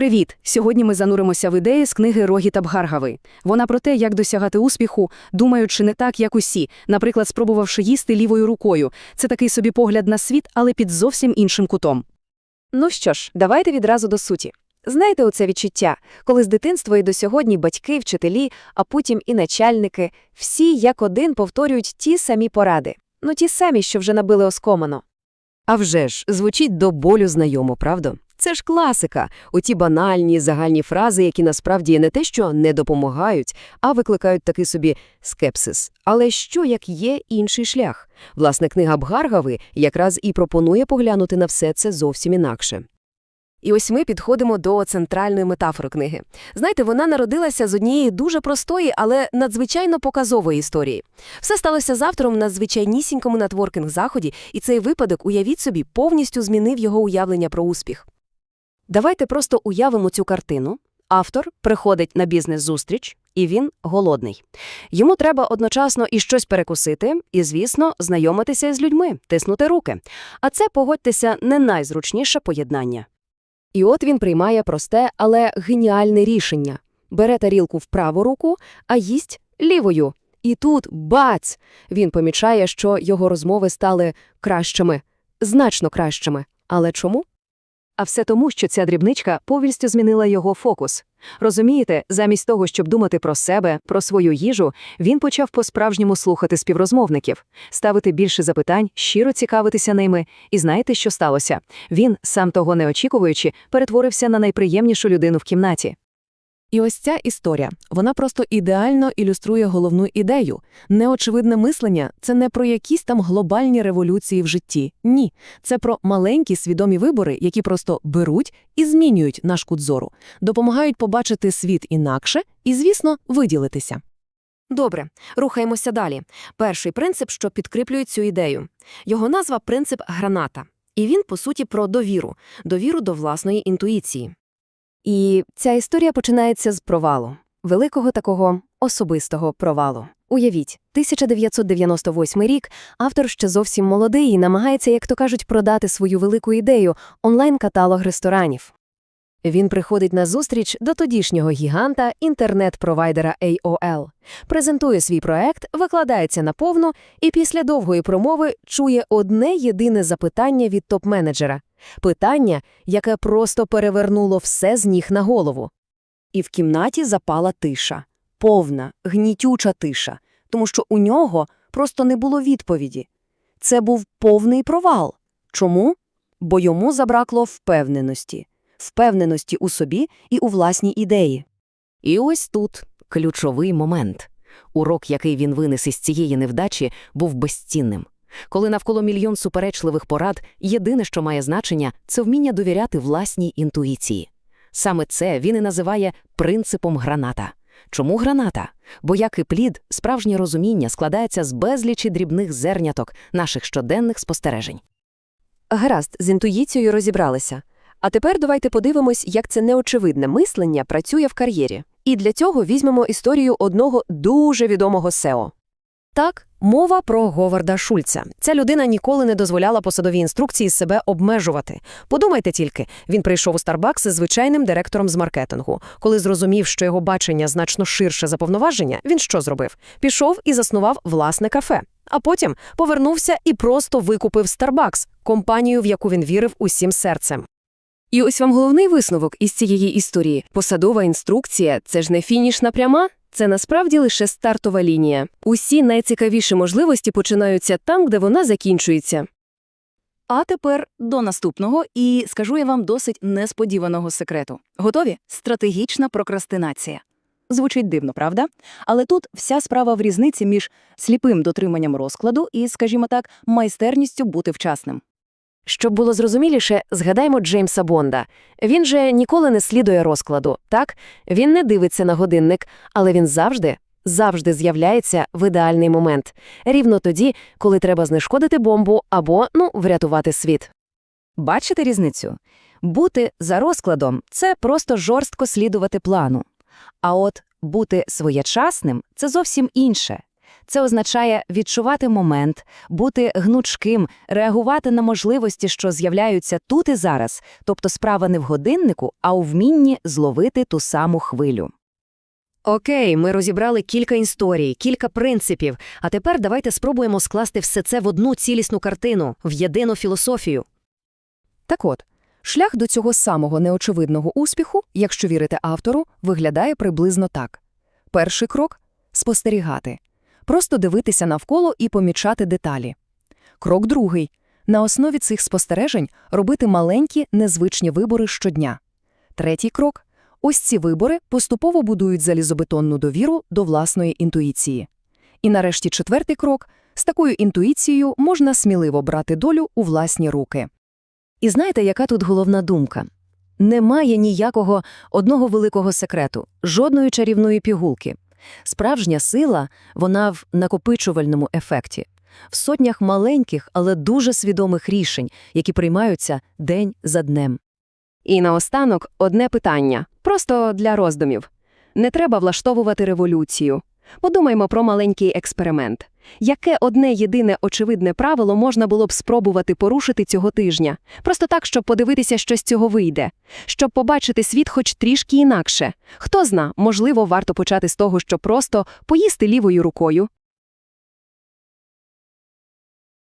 Привіт! Сьогодні ми зануримося в ідеї з книги Рогі Табгаргави. Вона про те, як досягати успіху, думаючи не так, як усі, наприклад, спробувавши їсти лівою рукою. Це такий собі погляд на світ, але під зовсім іншим кутом. Ну що ж, давайте відразу до суті. Знаєте оце відчуття, коли з дитинства і до сьогодні батьки, вчителі, а потім і начальники, всі як один повторюють ті самі поради. Ну ті самі, що вже набили оскомано. А вже ж, звучить до болю знайомо, правда? Це ж класика, оті банальні загальні фрази, які насправді не те, що не допомагають, а викликають такий собі скепсис. Але що, як є інший шлях? Власне, книга Бгаргави якраз і пропонує поглянути на все це зовсім інакше. І ось ми підходимо до центральної метафори книги. Знаєте, вона народилася з однієї дуже простої, але надзвичайно показової історії. Все сталося з автором на звичайнісінькому нетворкінг-заході, і цей випадок, уявіть собі, повністю змінив його уявлення про успіх. Давайте просто уявимо цю картину. Автор приходить на бізнес-зустріч, і він голодний. Йому треба одночасно і щось перекусити, і, звісно, знайомитися з людьми, тиснути руки. А це, погодьтеся, не найзручніше поєднання. І от він приймає просте, але геніальне рішення. Бере тарілку в праву руку, а їсть лівою. І тут бац! Він помічає, що його розмови стали кращими, значно кращими. Але чому? А все тому, що ця дрібничка повністю змінила його фокус. Розумієте, замість того, щоб думати про себе, про свою їжу, він почав по-справжньому слухати співрозмовників, ставити більше запитань, щиро цікавитися ними. І знаєте, що сталося? Він, сам того не очікуючи, перетворився на найприємнішу людину в кімнаті. І ось ця історія, вона просто ідеально ілюструє головну ідею. Неочевидне мислення – це не про якісь там глобальні революції в житті. Ні, це про маленькі свідомі вибори, які просто беруть і змінюють наш кут зору, допомагають побачити світ інакше і, звісно, виділитися. Добре, рухаємося далі. Перший принцип, що підкріплює цю ідею. Його назва – принцип граната. І він, по суті, про довіру, довіру до власної інтуїції. І ця історія починається з провалу. Великого такого особистого провалу. Уявіть, 1998 рік автор ще зовсім молодий і намагається, як то кажуть, продати свою велику ідею – онлайн-каталог ресторанів. Він приходить на зустріч до тодішнього гіганта інтернет-провайдера AOL, презентує свій проект, викладається наповну і після довгої промови чує одне єдине запитання від топ-менеджера. Питання, яке просто перевернуло все з ніг на голову. І в кімнаті запала тиша. Повна, гнітюча тиша, тому що у нього просто не було відповіді. Це був повний провал. Чому? Бо йому забракло впевненості. Впевненості у собі і у власній ідеї. І ось тут ключовий момент. Урок, який він винес із цієї невдачі, був безцінним. Коли навколо мільйон суперечливих порад, єдине, що має значення, це вміння довіряти власній інтуїції. Саме це він і називає принципом граната. Чому граната? Бо, як і плід, справжнє розуміння складається з безлічі дрібних зерняток наших щоденних спостережень. Гаразд, з інтуїцією розібралися. А тепер давайте подивимось, як це неочевидне мислення працює в кар'єрі. І для цього візьмемо історію одного дуже відомого SEO. Так, мова про Говарда Шульца. Ця людина ніколи не дозволяла посадовій інструкції себе обмежувати. Подумайте тільки, він прийшов у Starbucks із звичайним директором з маркетингу. Коли зрозумів, що його бачення значно ширше за повноваження, він що зробив? Пішов і заснував власне кафе. А потім повернувся і просто викупив Starbucks, компанію, в яку він вірив усім серцем. І ось вам головний висновок із цієї історії. Посадова інструкція – це ж не фінішна пряма, це насправді лише стартова лінія. Усі найцікавіші можливості починаються там, де вона закінчується. А тепер до наступного і скажу я вам досить несподіваного секрету. Готові? Стратегічна прокрастинація. Звучить дивно, правда? Але тут вся справа в різниці між сліпим дотриманням розкладу і, скажімо так, майстерністю бути вчасним. Щоб було зрозуміліше, згадаймо Джеймса Бонда. Він же ніколи не слідує розкладу, так? Він не дивиться на годинник, але він завжди, завжди з'являється в ідеальний момент. Рівно тоді, коли треба знешкодити бомбу або, ну, врятувати світ. Бачите різницю? Бути за розкладом – це просто жорстко слідувати плану. А от бути своєчасним – це зовсім інше. Це означає відчувати момент, бути гнучким, реагувати на можливості, що з'являються тут і зараз. Тобто справа не в годиннику, а у вмінні зловити ту саму хвилю. Окей, ми розібрали кілька історій, кілька принципів, а тепер давайте спробуємо скласти все це в одну цілісну картину, в єдину філософію. Так от, шлях до цього самого неочевидного успіху, якщо вірити автору, виглядає приблизно так. Перший крок – спостерігати. Просто дивитися навколо і помічати деталі. Крок другий – на основі цих спостережень робити маленькі, незвичні вибори щодня. Третій крок – ось ці вибори поступово будують залізобетонну довіру до власної інтуїції. І нарешті четвертий крок – з такою інтуїцією можна сміливо брати долю у власні руки. І знаєте, яка тут головна думка? Немає ніякого одного великого секрету, жодної чарівної пігулки. Справжня сила, вона в накопичувальному ефекті, в сотнях маленьких, але дуже свідомих рішень, які приймаються день за днем. І наостанок одне питання, просто для роздумів. Не треба влаштовувати революцію. Подумаймо про маленький експеримент. Яке одне єдине очевидне правило можна було б спробувати порушити цього тижня? Просто так, щоб подивитися, що з цього вийде. Щоб побачити світ хоч трішки інакше. Хто зна, можливо, варто почати з того, що просто поїсти лівою рукою,